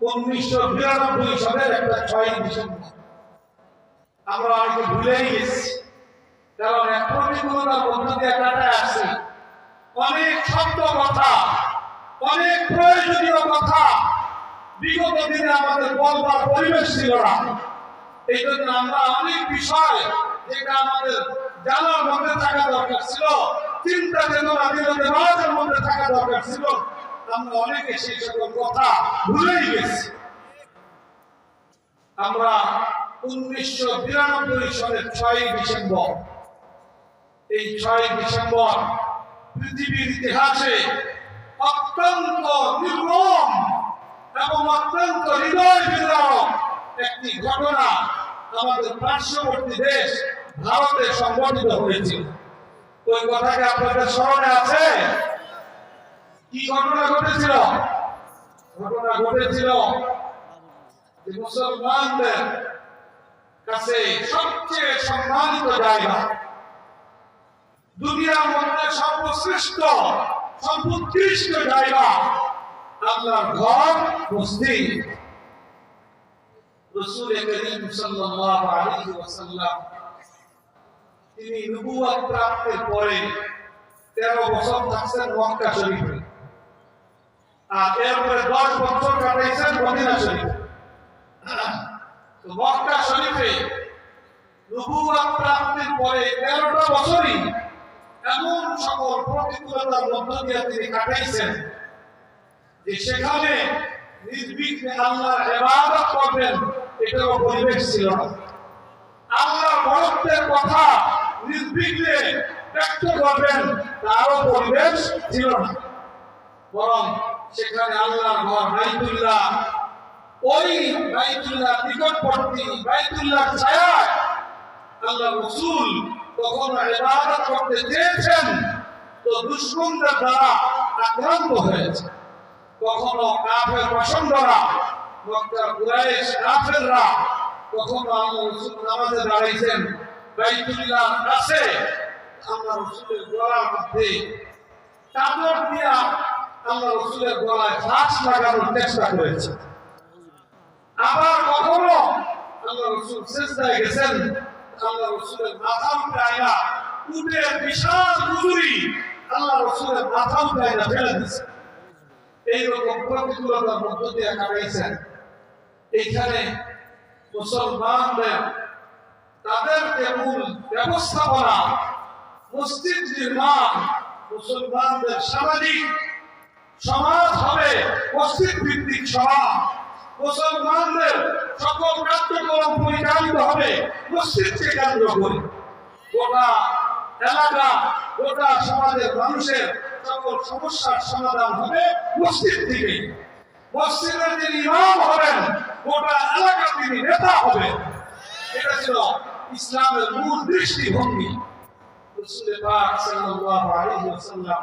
উনিশশো বিরানব্বই সালের একটা ছয় ডিসেম্বর। আমরা অনেকে ভুলেই গেছি। কারণ এক প্রতিকূলতার মধ্য দিয়ে কাটায় অনেক শব্দ কথা, অনেক প্রয়োজনীয় কথা, বিগত দিনে আমাদের বলবার পরিবেশ ছিল না। এই জন্য আমরা অনেক বিষয় যেটা আমাদের জানার মধ্যে থাকা দরকার ছিল চিন্তা চেতনা বিরোধে মধ্যে থাকা দরকার ছিল। আমরা অনেকে সেই সকল কথা ভুলেই গেছি। আমরা উনিশশো বিরানব্বই সালের ছয় ডিসেম্বর। এই ছয় ডিসেম্বর পৃথিবীর ইতিহাসে অত্যন্ত নির্মম এবং অত্যন্ত হৃদয় বিদারক একটি ঘটনা আমাদের পার্শ্ববর্তী দেশ ভারতে সংঘটিত হয়েছিল। ওই কথাকে আপনাদের স্মরণে আছে? কি ঘটনা ঘটেছিল? ঘটনা ঘটেছিল যে মুসলমানদের কাছে সবচেয়ে সম্মানিত জায়গা। দুনিয়ার মধ্যে সর্বশ্রেষ্ঠ, সর্বোৎকৃষ্ট জায়গা আল্লাহর ঘর, মসজিদ। রসুল করিম সাল্লাল্লাহু আলাইহি ওয়াসাল্লাম তিনি নবুয়ত প্রাপ্তির পরে 13 বছর থাকছেন মক্কা শরীফে। আর এরপরে 10 বছর কাটাইছেন মদিনা শরীফে। মক্কা শরীফে নবুয়ত প্রাপ্তির পরে 13টা বছরই এমন সকল মধ্য দিয়ে তিনি কাটাইছেন সেখানে নির্বিঘ্নে আল্লাহর ইবাদত করবেন এটারও পরিবেশ ছিল না। আল্লাহর বরত্বের কথা নির্বিঘ্নে ব্যক্ত করবেন, তারও পরিবেশ ছিল না। বরং সেখানে আল্লাহর ঘর, বাইতুল্লাহ। ওই বাইতুল্লাহ নিকটবর্তী বাইতুল্লাহ ছায়া আল্লাহ রসুল তখন ইবাদত করতে চেয়েছেন, তো দুশ্মনদের দ্বারা আক্রান্ত হয়েছে। কখনো কাফের প্রসঙ্গরা মক্কার কুরাইশ কাফেররা কখনো আল্লাহ রসুল নামাজে দাঁড়াইছেন বাইতুল্লাহ কাছে আল্লাহ রসুলের গলার মধ্যে চাদর দিয়া আল্লাহ রসুলের গলায় ফাঁস লাগানোর চেষ্টা আবার কখনো আল্লাহ রসুল চেষ্টায় গেছেন, আল্লাহ রসুলের মাথা উঠে আয়া বিশাল উজুরি আল্লাহ রসুলের মাথা উঠে আয়া ফেলে দিচ্ছে এইরকম প্রতিকূলতার মধ্য দিয়ে কাটাইছেন এইখানে মুসলমানদের তাদেরকে মূল ব্যবস্থাপনা, মসজিদ নির্মাণ, মুসলমানদের সামাজিক সমাজ হবে মসজিদ ভিত্তিক সমাজ। মুসলমানদের সকল কার্যক্রম পরিচালিত হবে মসজিদকে কেন্দ্র করে। গোটা এলাকা, গোটা সমাজের মানুষের সকল সমস্যার সমাধান হবে মসজিদ থেকে। মসজিদের যিনি ইমাম হবেন, গোটা এলাকা তিনি নেতা হবেন, এটা ছিল ইসলামের মূল দৃষ্টিভঙ্গি। রসুল পাক সাল্লাল্লাহু আলাইহি ওয়াসাল্লাম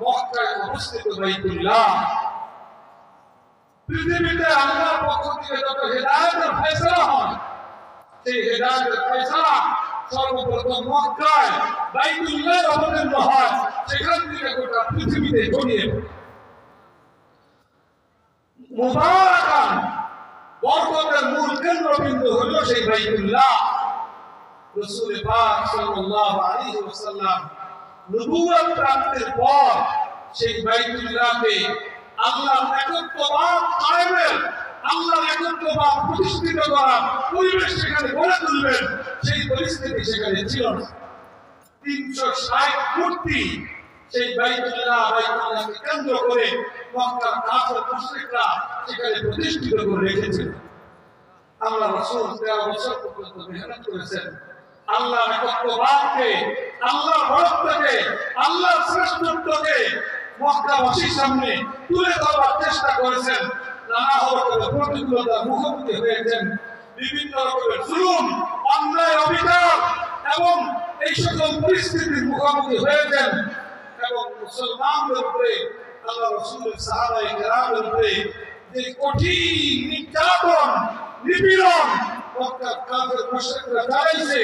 মক্কায় অবস্থিত বাইতুল্লাহ পৃথিবীতে আল্লাহর পক্ষ থেকে যত হেদায়েতের ফয়সালা হয় সেই হেদায়েতের ফয়সালা সর্বপ্রথম মক্কায় বাইতুল্লাহ অবতীর্ণ হয় সেখান থেকে গোটা পৃথিবীতে ছড়িয়ে পড়ে। মুবারাকান বরকতের মূল কেন্দ্রবিন্দু হলো সেই বাইতুল্লাহ রসুল পাক সাল্লাল্লাহু আলাইহি ওয়াসাল্লাম নবুয়ত প্রাপ্তির পর সেই বাইতুল্লাহকে আল্লাহর একত্ববাদ কায়েমের আল্লাহর একত্ববাদ প্রতিষ্ঠিত করা পরিবেশ সেখানে গড়ে তুলবেন। সেই পরিস্থিতি সেখানে ছিল তিনশো ষাট মূর্তি সেই বাইতুল্লাহ বাইতুল্লাহকে কেন্দ্র করে মক্কার কাফের মুশরিকরা সেখানে প্রতিষ্ঠিত করে রেখেছিল আল্লাহ রসুল তেরো বছর পর্যন্ত মেহনত করেছেন। আল্লাহ একত্ববাদকে আল্লাহ ভরতকে আল্লাহ শ্রেষ্ঠত্বকে মক্কাবাসীর সামনে তুলে ধরার চেষ্টা করেছেন। নানা রকমের প্রতিকূলতার মুখোমুখি হয়েছেন। বিভিন্ন রকমের জুলুম, অন্যায়, অবিচার এবং এই সকল পরিস্থিতির মুখোমুখি হয়েছেন এবং মুসলমানদের উপরে, আল্লাহ রসুলের সাহাবাই কেরামের উপরে যে কঠিন নির্যাতন, নিপীড়ন মক্কার কাফের মুশরিকরা চালাইছে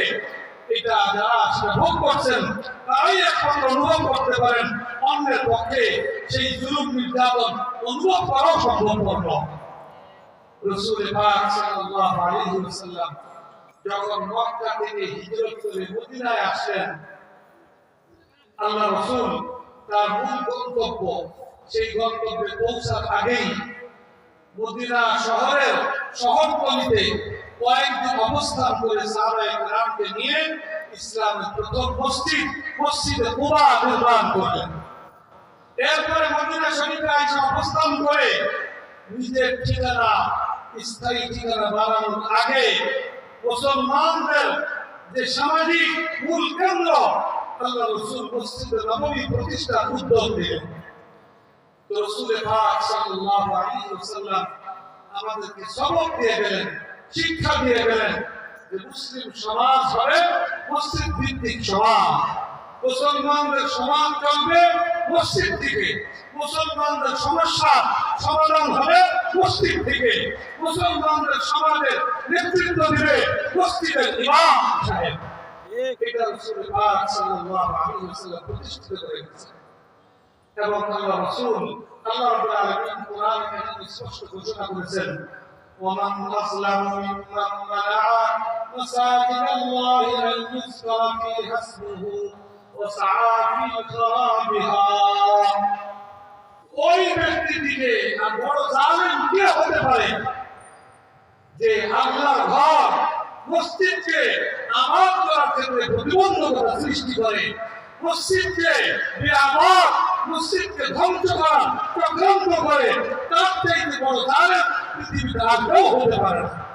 এটা যারা সেটা ভোগ করছেন, তারাই একমাত্র অনুভব করতে পারেন, অন্যের পক্ষে সেই জুলুম নির্যাতন অনুভব করাও তার গন্তব্য, সেই গন্তব্যে পৌঁছার আগেই মদিনা শহরের শহরতলিতে কয়েকদিন অবস্থান করে সাহাবায়ে কেরামকে নিয়ে ইসলামের প্রথম মসজিদ, মসজিদে কুবা নির্মাণ করলেন। এরপরে মদিনা শরীফে এসে অবস্থান করে নিজের ঠিকানা, স্থায়ী ঠিকানা বানানোর আগে মুসলমানদের যে সামাজিক মূল কেন্দ্র, আল্লাহ রসুল মসজিদে নবমী প্রতিষ্ঠার উদ্যোগ দিলেন তো রসুলের পাক সাল্লাল্লাহু আলাইহি ওয়াসাল্লাম আমাদেরকে সবক দিয়ে গেলেন। শিক্ষা দিয়ে গেলেন যে মুসলিম সমাজ হবে মসজিদ ভিত্তিক সমাজ। মুসলমানদের সমাজ চলবে মসজিদ থেকে। মুসলমানদের সমস্যা সমাধান হবে মসজিদ থেকে। মুসলমানদের সমাজের নেতৃত্ব দিবে মসজিদের ইমাম সাহেব। এটা রসুল পাক সাল্লাল্লাহু আলাইহি ওয়াসাল্লাম প্রতিষ্ঠিত করে গেছেন এবং আল্লাহ রাসূল আল্লাহ রাব্বুল আলামিন কোরআন স্পষ্ট ঘোষণা করেছেন ومن أظلم ممن منع مساجد الله أن يذكر فيها اسمه وسعى في خرابها ওই ব্যক্তিটিকে আর বড় জালেম কে হতে পারে যে আল্লাহর ঘর মসজিদকে আমার করার ক্ষেত্রে প্রতিবন্ধকতা সৃষ্টি করে মসজিদকে বেআমার মসজিদকে ধ্বংস করা চক্রান্ত করে তার চাইতে বড় জালেম পৃথিবীতে আর কেউ হতে পারে না।